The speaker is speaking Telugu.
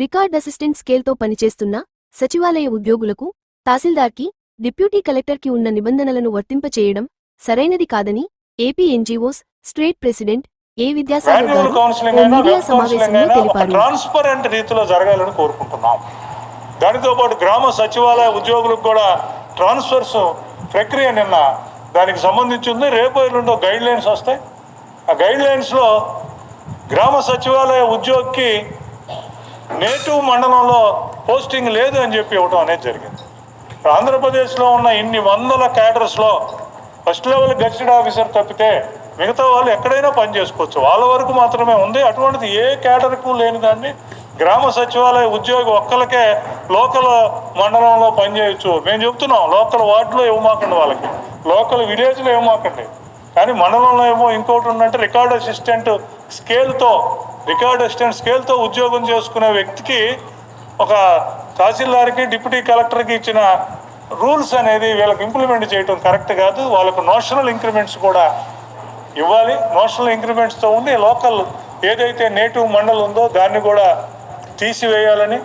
రికార్డ్ అసిస్టెంట్ స్కేల్తో పనిచేస్తున్న సచివాలయ ఉద్యోగులకు తహసీల్దార్కి డిప్యూటీ కలెక్టర్కి ఉన్న నిబంధనలను వర్తింపచేయడం సరైనది కాదని AP NGOs state president A Vidyasagar media సమావేశంలో తెలిపారు. ట్రాన్స్పరెంట్ రీతిలో జరగాలని కోరుకుంటున్నాం. దానితో పాటు గ్రామ సచివాలయ ఉద్యోగులకు కూడా ట్రాన్స్ఫర్స్ ప్రక్రియ నిన్న దానికి సంబంధించి ఉంది రేపు ఎల్లుండో గైడ్ లైన్స్ వస్తాయి. ఆ గైడ్ లైన్స్లో గ్రామ సచివాలయ ఉద్యోగికి నేటివ్ మండలంలో పోస్టింగ్ లేదు అని చెప్పి ఇవ్వడం అనేది జరిగింది. ఇప్పుడు ఆంధ్రప్రదేశ్లో ఉన్న ఇన్ని వందల క్యాడర్స్లో ఫస్ట్ లెవెల్ గెస్టెడ్ ఆఫీసర్ తప్పితే మిగతా వాళ్ళు ఎక్కడైనా పని చేసుకోవచ్చు. వాళ్ళ వరకు మాత్రమే ఉంది. అటువంటిది ఏ క్యాడర్కు లేని దాన్ని గ్రామ సచివాలయ ఉద్యోగి ఒక్కరికే లోకల్ మండలంలో పనిచేయచ్చు మేము చెప్తున్నాం లోకల్ వార్డులో ఇవ్వమాకండి వాళ్ళకి. లోకల్ విలేజ్లో ఇవ్వమాకండి. కానీ మండలంలో ఏమో ఇంకోటి ఉందంటే రికార్డ్ అసిస్టెంట్ స్కేల్తో రికార్డ్ అసిస్టెంట్ స్కేల్తో ఉద్యోగం చేసుకునే వ్యక్తికి ఒక తహసీల్దార్కి డిప్యూటీ కలెక్టర్కి ఇచ్చిన రూల్స్ అనేది వీళ్ళకి ఇంప్లిమెంట్ చేయడం కరెక్ట్ కాదు. వాళ్ళకు నోషనల్ ఇంక్రిమెంట్స్ కూడా ఇవ్వాలి. నోషనల్ ఇంక్రిమెంట్స్తో ఉండి లోకల్ ఏదైతే నేటివ్ మండల్ ఉందో దాన్ని కూడా తీసివేయాలని